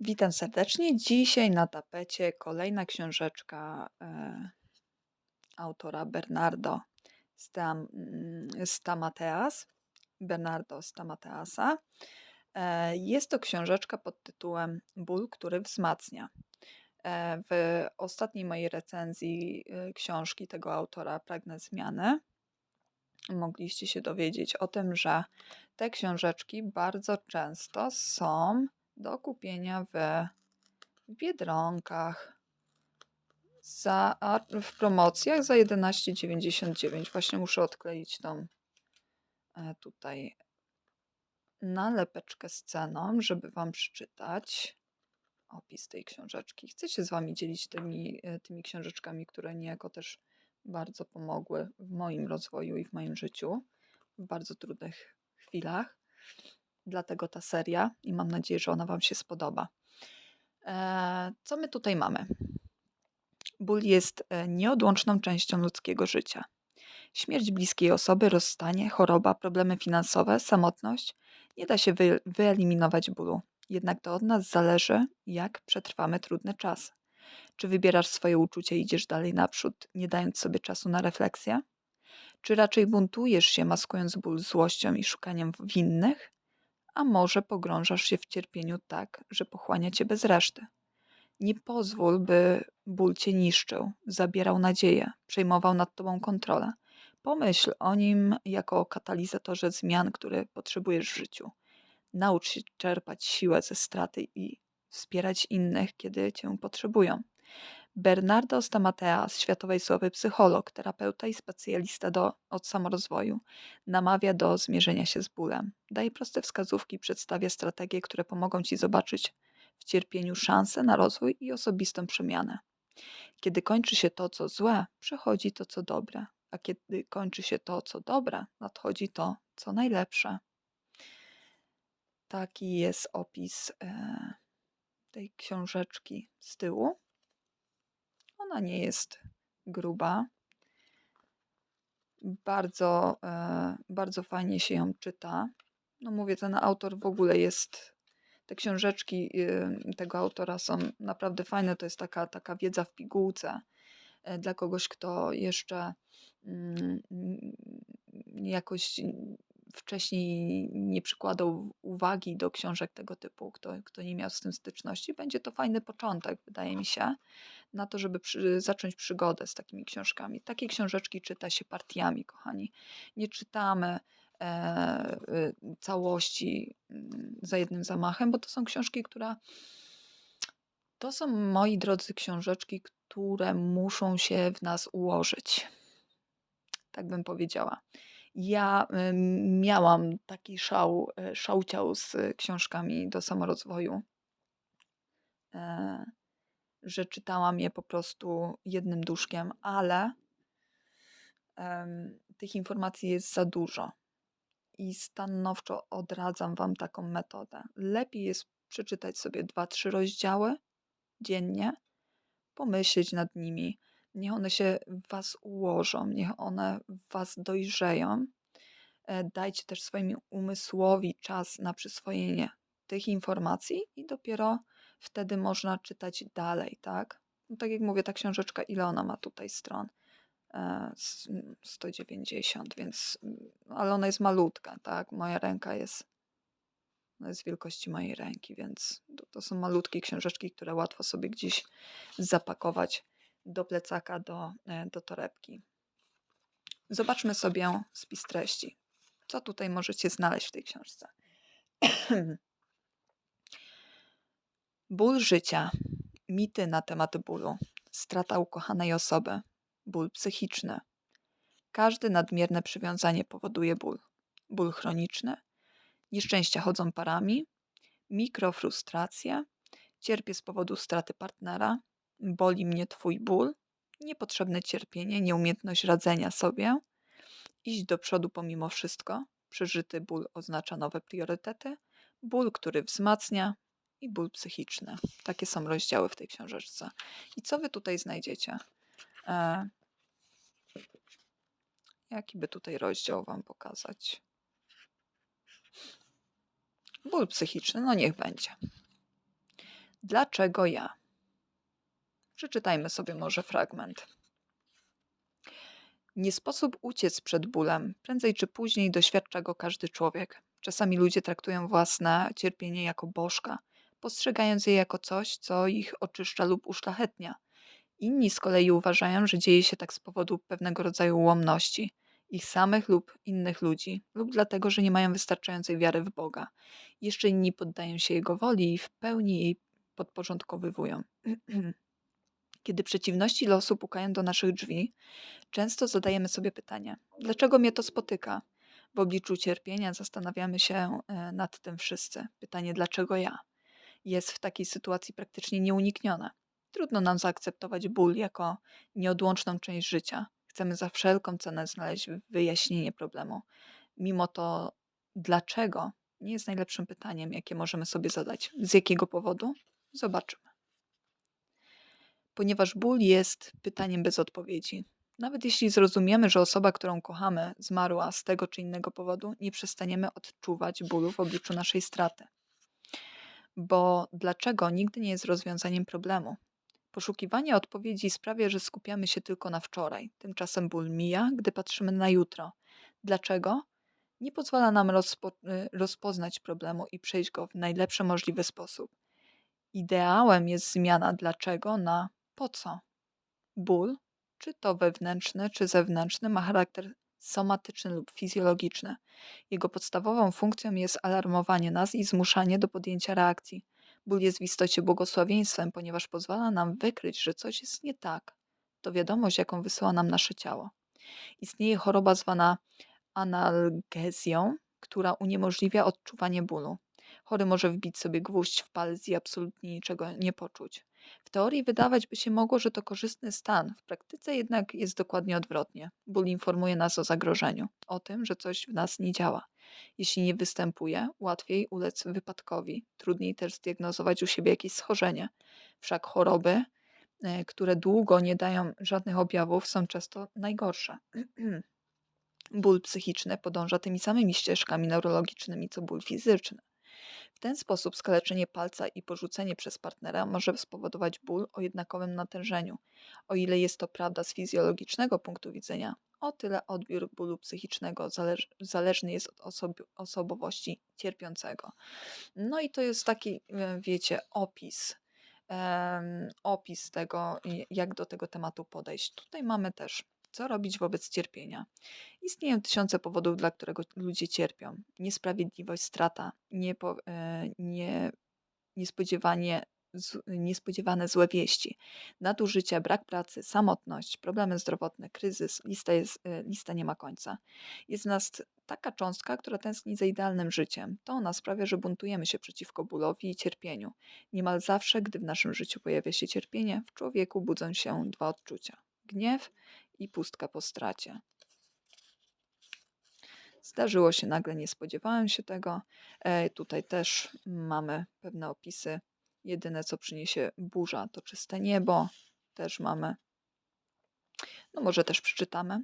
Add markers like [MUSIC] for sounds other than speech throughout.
Witam serdecznie. Dzisiaj na tapecie kolejna książeczka e, autora Bernardo Stam, mm, Stamateas. Bernardo Stamateasa. E, jest to książeczka pod tytułem Ból, który wzmacnia. E, w ostatniej mojej recenzji e, książki tego autora Pragnę Zmiany mogliście się dowiedzieć o tym, że te książeczki bardzo często są do kupienia w Biedronkach za, w promocjach za 11,99. Właśnie muszę odkleić tą e, tutaj nalepeczkę z ceną, żeby Wam przeczytać opis tej książeczki. Chcę się z Wami dzielić tymi, e, tymi książeczkami, które niejako też bardzo pomogły w moim rozwoju i w moim życiu w bardzo trudnych chwilach. Dlatego ta seria i mam nadzieję, że ona Wam się spodoba. E, co my tutaj mamy? Ból jest e, nieodłączną częścią ludzkiego życia. Śmierć bliskiej osoby, rozstanie, choroba, problemy finansowe, samotność nie da się wy, wyeliminować bólu. Jednak to od nas zależy, jak przetrwamy trudny czas. Czy wybierasz swoje uczucia i idziesz dalej naprzód, nie dając sobie czasu na refleksję? Czy raczej buntujesz się, maskując ból złością i szukaniem winnych? A może pogrążasz się w cierpieniu tak, że pochłania cię bez reszty? Nie pozwól, by ból cię niszczył, zabierał nadzieję, przejmował nad tobą kontrolę. Pomyśl o nim jako o katalizatorze zmian, które potrzebujesz w życiu. Naucz się czerpać siłę ze straty i wspierać innych, kiedy cię potrzebują. Bernardo Stamateas, światowej sławy psycholog, terapeuta i specjalista do, od samorozwoju, namawia do zmierzenia się z bólem. Daje proste wskazówki, przedstawia strategie, które pomogą ci zobaczyć w cierpieniu szansę na rozwój i osobistą przemianę. Kiedy kończy się to, co złe, przychodzi to, co dobre, a kiedy kończy się to, co dobre, nadchodzi to, co najlepsze. Taki jest opis e, tej książeczki z tyłu. Ona nie jest gruba. Bardzo, e, bardzo fajnie się ją czyta. No mówię, ten autor w ogóle jest. Te książeczki y, tego autora są naprawdę fajne. To jest taka, taka wiedza w pigułce e, dla kogoś, kto jeszcze mm, jakoś wcześniej nie przykładał uwagi do książek tego typu, kto, kto nie miał z tym styczności, będzie to fajny początek, wydaje mi się, na to, żeby przy, zacząć przygodę z takimi książkami. Takie książeczki czyta się partiami, kochani. Nie czytamy e, y, całości mm, za jednym zamachem, bo to są książki, które to są, moi drodzy, książeczki, które muszą się w nas ułożyć. Tak bym powiedziała. Ja miałam taki szał, e, szałciał z książkami do samorozwoju, e, że czytałam je po prostu jednym duszkiem, ale tych informacji jest za dużo i stanowczo odradzam Wam taką metodę. Lepiej jest przeczytać sobie dwa, trzy rozdziały dziennie, pomyśleć nad nimi, Niech one się w Was ułożą, niech one w Was dojrzeją. E, dajcie też swoim umysłowi czas na przyswojenie tych informacji i dopiero wtedy można czytać dalej, tak? No tak jak mówię, ta książeczka, ile ona ma tutaj stron? 190, e, więc, no, ale ona jest malutka, tak? Moja ręka jest, no jest wielkości mojej ręki, więc to, to są malutkie książeczki, które łatwo sobie gdzieś zapakować do plecaka, do, e, do torebki. Zobaczmy sobie spis treści. Co tutaj możecie znaleźć w tej książce? [CLEARS THROAT] Ból życia, mity na temat bólu, strata ukochanej osoby, ból psychiczny. Każde nadmierne przywiązanie powoduje ból. Ból chroniczny, nieszczęścia chodzą parami, mikrofrustracje, cierpię z powodu straty partnera, Boli mnie Twój ból, niepotrzebne cierpienie, nieumiejętność radzenia sobie, iść do przodu pomimo wszystko. Przeżyty ból oznacza nowe priorytety, ból, który wzmacnia i ból psychiczny. Takie są rozdziały w tej książeczce. I co Wy tutaj znajdziecie? E, jaki by tutaj rozdział Wam pokazać? Ból psychiczny, no niech będzie. Dlaczego ja? Przeczytajmy sobie może fragment. Nie sposób uciec przed bólem. Prędzej czy później doświadcza go każdy człowiek. Czasami ludzie traktują własne cierpienie jako bożka, postrzegając je jako coś, co ich oczyszcza lub uszlachetnia. Inni z kolei uważają, że dzieje się tak z powodu pewnego rodzaju ułomności ich samych lub innych ludzi, lub dlatego, że nie mają wystarczającej wiary w Boga. Jeszcze inni poddają się Jego woli i w pełni jej podporządkowywują. [CLEARS THROAT] Kiedy przeciwności losu pukają do naszych drzwi, często zadajemy sobie pytanie: dlaczego mnie to spotyka? W obliczu cierpienia zastanawiamy się e, nad tym wszyscy. Pytanie: dlaczego ja? Jest w takiej sytuacji praktycznie nieuniknione. Trudno nam zaakceptować ból jako nieodłączną część życia. Chcemy za wszelką cenę znaleźć wyjaśnienie problemu. Mimo to, dlaczego nie jest najlepszym pytaniem, jakie możemy sobie zadać. Z jakiego powodu? Zobaczymy. Ponieważ ból jest pytaniem bez odpowiedzi. Nawet jeśli zrozumiemy, że osoba, którą kochamy, zmarła z tego czy innego powodu, nie przestaniemy odczuwać bólu w obliczu naszej straty. Bo dlaczego nigdy nie jest rozwiązaniem problemu? Poszukiwanie odpowiedzi sprawia, że skupiamy się tylko na wczoraj. Tymczasem ból mija, gdy patrzymy na jutro. Dlaczego? Nie pozwala nam rozpo y, rozpoznać problemu i przejść go w najlepszy możliwy sposób. Ideałem jest zmiana dlaczego na po co. Ból, czy to wewnętrzny, czy zewnętrzny, ma charakter somatyczny lub fizjologiczny. Jego podstawową funkcją jest alarmowanie nas i zmuszanie do podjęcia reakcji. Ból jest w istocie błogosławieństwem, ponieważ pozwala nam wykryć, że coś jest nie tak. To wiadomość, jaką wysyła nam nasze ciało. Istnieje choroba zwana analgezją, która uniemożliwia odczuwanie bólu. Chory może wbić sobie gwóźdź w palec i absolutnie niczego nie poczuć. W teorii wydawać by się mogło, że to korzystny stan, w praktyce jednak jest dokładnie odwrotnie. Ból informuje nas o zagrożeniu, o tym, że coś w nas nie działa. Jeśli nie występuje, łatwiej ulec wypadkowi, trudniej też zdiagnozować u siebie jakieś schorzenie. Wszak choroby, e, które długo nie dają żadnych objawów, są często najgorsze. [CLEARS THROAT] ból psychiczny podąża tymi samymi ścieżkami neurologicznymi co ból fizyczny. W ten sposób skaleczenie palca i porzucenie przez partnera może spowodować ból o jednakowym natężeniu. O ile jest to prawda z fizjologicznego punktu widzenia, o tyle odbiór bólu psychicznego zależ, zależny jest od osob, osobowości cierpiącego. No i to jest taki, e, wiecie, opis. Opis tego, jak do tego tematu podejść. Tutaj mamy też co robić wobec cierpienia? Istnieją tysiące powodów, dla którego ludzie cierpią. Niesprawiedliwość, strata, niepo, e, nie, niespodziewanie, z, niespodziewane złe wieści, nadużycia, brak pracy, samotność, problemy zdrowotne, kryzys, lista, jest, e, lista nie ma końca. Jest w nas taka cząstka, która tęskni za idealnym życiem. To ona sprawia, że buntujemy się przeciwko bólowi i cierpieniu. Niemal zawsze, gdy w naszym życiu pojawia się cierpienie, w człowieku budzą się dwa odczucia: gniew i pustka po stracie. Zdarzyło się nagle, nie spodziewałem się tego. E, tutaj też mamy pewne opisy. Jedyne, co przyniesie burza, to czyste niebo. Też mamy no może też przeczytamy.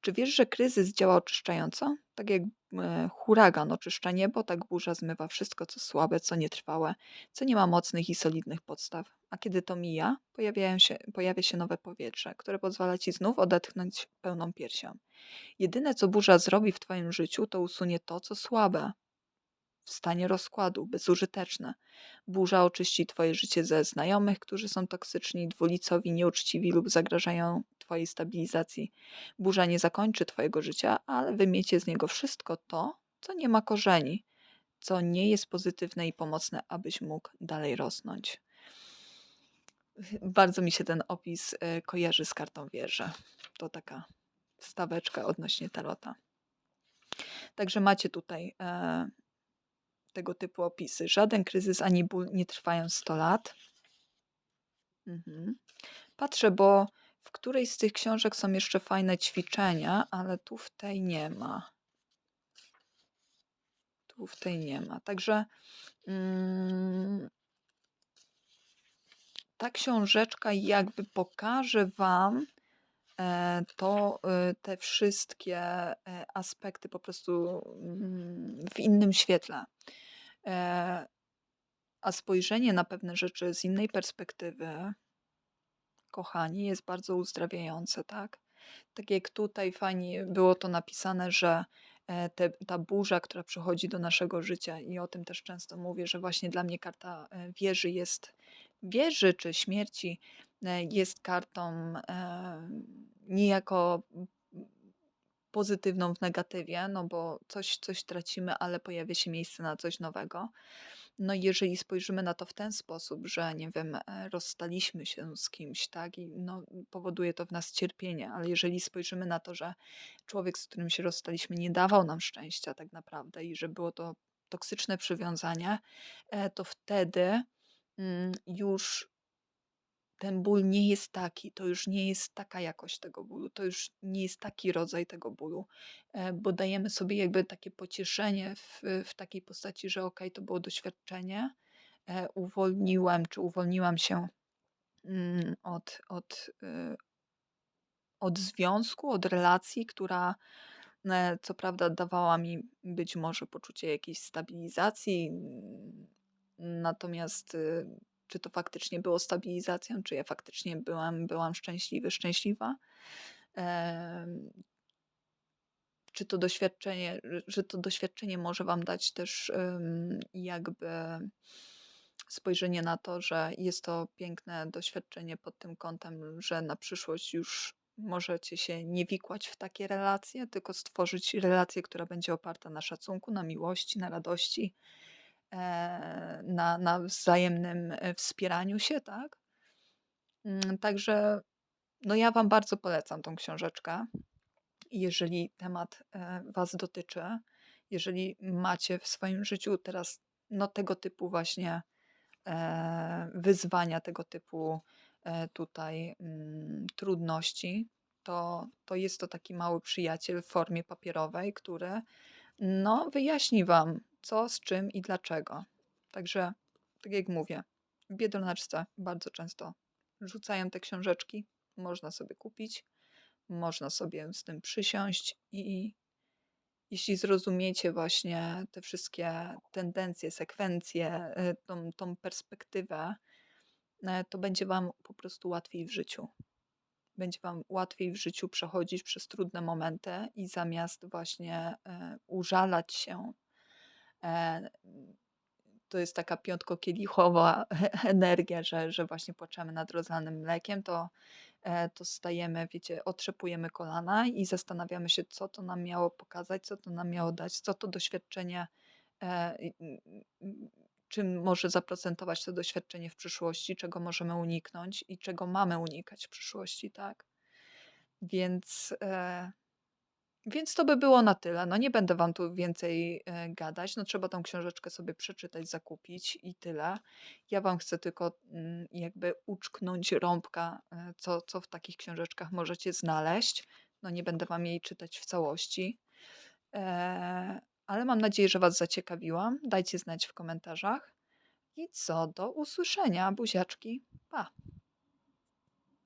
Czy wiesz, że kryzys działa oczyszczająco? Tak jak e, huragan oczyszcza niebo, tak burza zmywa wszystko, co słabe, co nietrwałe, co nie ma mocnych i solidnych podstaw. A kiedy to mija, się, pojawia się nowe powietrze, które pozwala ci znów odetchnąć pełną piersią. Jedyne, co burza zrobi w twoim życiu, to usunie to, co słabe, w stanie rozkładu, bezużyteczne. Burza oczyści Twoje życie ze znajomych, którzy są toksyczni, dwulicowi, nieuczciwi lub zagrażają Twojej stabilizacji. Burza nie zakończy Twojego życia, ale wymiecie z niego wszystko to, co nie ma korzeni, co nie jest pozytywne i pomocne, abyś mógł dalej rosnąć. Bardzo mi się ten opis e, kojarzy z kartą wieży. To taka staweczka odnośnie tarota. Także macie tutaj e, tego typu opisy. Żaden kryzys ani ból nie trwają 100 lat. Mhm. Patrzę, bo w którejś z tych książek są jeszcze fajne ćwiczenia, ale tu w tej nie ma. Tu w tej nie ma. Także mm, ta książeczka jakby pokaże Wam e, to, e, te wszystkie e, aspekty po prostu mm, w innym świetle. A spojrzenie na pewne rzeczy z innej perspektywy, kochani, jest bardzo uzdrawiające, tak? Tak jak tutaj fajnie było to napisane, że e, te, ta burza, która przychodzi do naszego życia, i o tym też często mówię, że właśnie dla mnie karta e, wieży jest, wieży czy śmierci e, jest kartą e, niejako pozytywną w negatywie, no bo coś, coś tracimy, ale pojawia się miejsce na coś nowego. No i jeżeli spojrzymy na to w ten sposób, że nie wiem, e, rozstaliśmy się z kimś, tak, i no, powoduje to w nas cierpienie, ale jeżeli spojrzymy na to, że człowiek, z którym się rozstaliśmy, nie dawał nam szczęścia tak naprawdę i że było to toksyczne przywiązanie, e, to wtedy mm, już ten ból nie jest taki, to już nie jest taka jakość tego bólu, to już nie jest taki rodzaj tego bólu, e, bo dajemy sobie jakby takie pocieszenie w, w takiej postaci, że okej, to było doświadczenie, e, uwolniłem czy uwolniłam się mm, od, od, y, od związku, od relacji, która e, co prawda dawała mi być może poczucie jakiejś stabilizacji, mm, natomiast y, czy to faktycznie było stabilizacją, czy ja faktycznie byłam, byłam szczęśliwy, szczęśliwa. Czy to doświadczenie, że to doświadczenie może Wam dać też jakby spojrzenie na to, że jest to piękne doświadczenie pod tym kątem, że na przyszłość już możecie się nie wikłać w takie relacje, tylko stworzyć relację, która będzie oparta na szacunku, na miłości, na radości, e, na, na wzajemnym e, wspieraniu się, tak? Mm, Także no ja Wam bardzo polecam tą książeczkę. Jeżeli temat e, Was dotyczy, jeżeli macie w swoim życiu teraz no, tego typu właśnie wyzwania, tego typu tutaj mm, trudności, to, to jest to taki mały przyjaciel w formie papierowej, który no, wyjaśni Wam co, z czym i dlaczego. Także, tak jak mówię, w bardzo często rzucają te książeczki, można sobie kupić, można sobie z tym przysiąść i jeśli zrozumiecie właśnie te wszystkie tendencje, sekwencje, y, tą, tą perspektywę, e, to będzie Wam po prostu łatwiej w życiu. Będzie Wam łatwiej w życiu przechodzić przez trudne momenty i zamiast właśnie e, użalać się, e, to jest taka piątko-kielichowa [LAUGHS] energia, że, że właśnie płaczemy nad rozlanym mlekiem, to, e, to stajemy, wiecie, otrzepujemy kolana i zastanawiamy się, co to nam miało pokazać, co to nam miało dać, co to doświadczenie, e, czym może zaprocentować to doświadczenie w przyszłości, czego możemy uniknąć i czego mamy unikać w przyszłości, tak? Więc. Więc to by było na tyle. No nie będę wam tu więcej e, gadać. No trzeba tą książeczkę sobie przeczytać, zakupić i tyle. Ja wam chcę tylko mm, jakby uczknąć rąbka, e, co, co w takich książeczkach możecie znaleźć. No nie będę wam jej czytać w całości. E, ale mam nadzieję, że was zaciekawiłam. Dajcie znać w komentarzach. I co do usłyszenia, buziaczki. Pa!